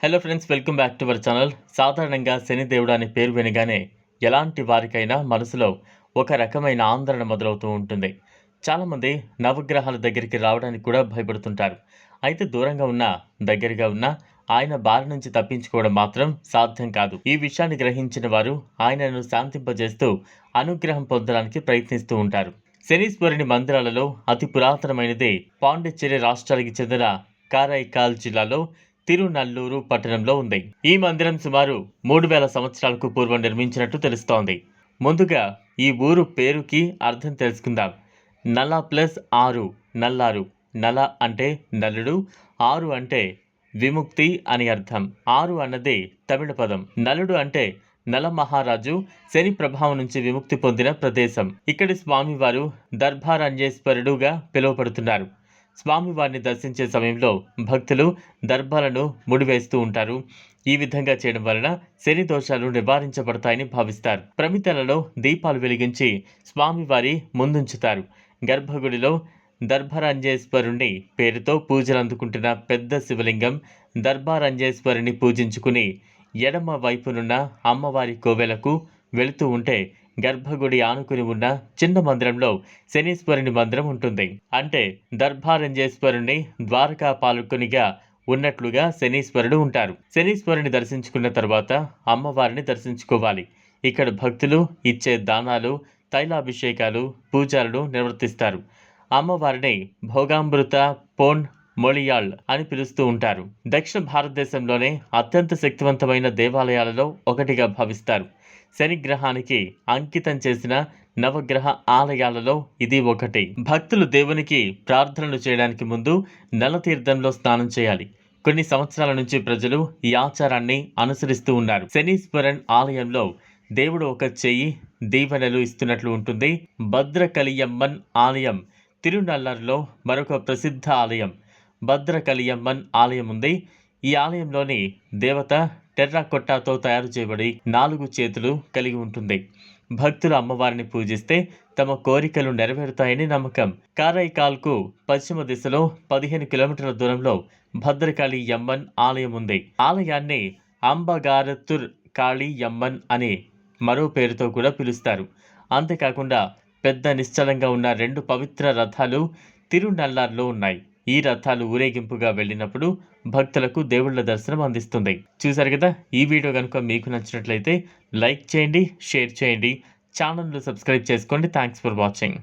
Hello friends welcome back to our channel సాధారణంగా శనిదేవుడు అనే పేరు వినగానే ఎలాంటి వారికైనా మనసులో ఒక రకమైన ఆందోళన మొదలవుతూ ఉంటుంది. చాలామంది నవగ్రహాల దగ్గరికి రావడానికి కూడా భయపడుతుంటారు. అయితే దూరంగా ఉన్న దగ్గరగా ఉన్న ఆయన బారి నుంచి తప్పించుకోవడం మాత్రం సాధ్యం కాదు. ఈ విషయాన్ని గ్రహించిన వారు ఆయనను శాంతింపజేస్తూ అనుగ్రహం పొందడానికి ప్రయత్నిస్తూ ఉంటారు. శనీశ్వరుని మందిరాలలో అతి పురాతనమైనది పాండిచ్చేరి రాష్ట్రానికి చెందిన కారైకాల్ జిల్లాలో తిరునల్లూరు పట్టణంలో ఉంది. ఈ మందిరం సుమారు మూడు వేల సంవత్సరాలకు పూర్వం నిర్మించినట్టు తెలుస్తోంది. ముందుగా ఈ ఊరు పేరుకి అర్థం తెలుసుకుందాం. నల ప్లస్ ఆరు నల్లారు. నల అంటే నలుడు ఆరు అంటే విముక్తి అని అర్థం. ఆరు అన్నది తమిళ పదం. నలుడు అంటే నల మహారాజు శని ప్రభావం నుంచి విముక్తి పొందిన ప్రదేశం. ఇక్కడి స్వామివారు దర్భారంజేశ్వరుడుగా పిలువబడుతున్నారు. స్వామివారిని దర్శించే సమయంలో భక్తులు దర్భాలను ముడివేస్తూ ఉంటారు. ఈ విధంగా చేయడం వలన శని దోషాలు నివారించబడతాయని భావిస్తారు. ప్రమితలలో దీపాలు వెలిగించి స్వామివారి ముందుంచుతారు. గర్భగుడిలో దర్భరంజేశ్వరుని పేరుతో పూజలు అందుకుంటున్న పెద్ద శివలింగం దర్భారంజేశ్వరుని పూజించుకుని ఎడమ వైపునున్న అమ్మవారి కోవెలకు వెళుతూ ఉంటే గర్భగుడి ఆనుకుని ఉన్న చిన్న మందిరంలో శనీశ్వరుని మందిరం ఉంటుంది. అంటే దర్భారంజేశ్వరుని ద్వారకా పాలకునిగా ఉన్నట్లుగా శనీశ్వరుడు ఉంటారు. శనీశ్వరుని దర్శించుకున్న తర్వాత అమ్మవారిని దర్శించుకోవాలి. ఇక్కడ భక్తులు ఇచ్చే దానాలు తైలాభిషేకాలు పూజలను నిర్వర్తిస్తారు. అమ్మవారిని భోగామృత పోన్ మొళియాళ్ అని పిలుస్తూ ఉంటారు. దక్షిణ భారతదేశంలోనే అత్యంత శక్తివంతమైన దేవాలయాలలో ఒకటిగా భావిస్తారు. శనిగ్రహానికి అంకితం చేసిన నవగ్రహ ఆలయాలలో ఇది ఒకటి. భక్తులు దేవునికి ప్రార్థనలు చేయడానికి ముందు నలతీర్థంలో స్నానం చేయాలి. కొన్ని సంవత్సరాల నుంచి ప్రజలు ఈ ఆచారాన్ని అనుసరిస్తూ ఉన్నారు. శనీశ్వరన్ ఆలయంలో దేవుడు ఒక చెయ్యి దీవెనలు ఇస్తున్నట్లు ఉంటుంది. భద్రకలియమ్మన్ ఆలయం తిరునల్లర్లో మరొక ప్రసిద్ధ ఆలయం భద్రకలియమ్మన్ ఆలయం ఉంది. ఈ ఆలయంలోని దేవత టెర్రాకొట్టాతో తయారు చేయబడి నాలుగు చేతులు కలిగి ఉంటుంది. భక్తులు అమ్మవారిని పూజిస్తే తమ కోరికలు నెరవేరుతాయని నమ్మకం. కారైకాల్కు పశ్చిమ దిశలో పదిహేను కిలోమీటర్ల దూరంలో భద్రకాళి యమ్మన్ ఆలయం ఉంది. ఆలయాన్ని అంబగారతుర్ కాళీ యమ్మన్ అనే మరో పేరుతో కూడా పిలుస్తారు. అంతేకాకుండా పెద్ద నిశ్చలంగా ఉన్న రెండు పవిత్ర రథాలు తిరునల్లార్లో ఉన్నాయి. ఈ రథాలు ఊరేగింపుగా వెళ్ళినప్పుడు భక్తులకు దేవుళ్ళ దర్శనం అందిస్తుంది. చూశారు కదా? ఈ వీడియో కనుక మీకు నచ్చినట్లయితే లైక్ చేయండి షేర్ చేయండి. ఛానల్ను సబ్స్క్రైబ్ చేసుకోండి. Thanks for watching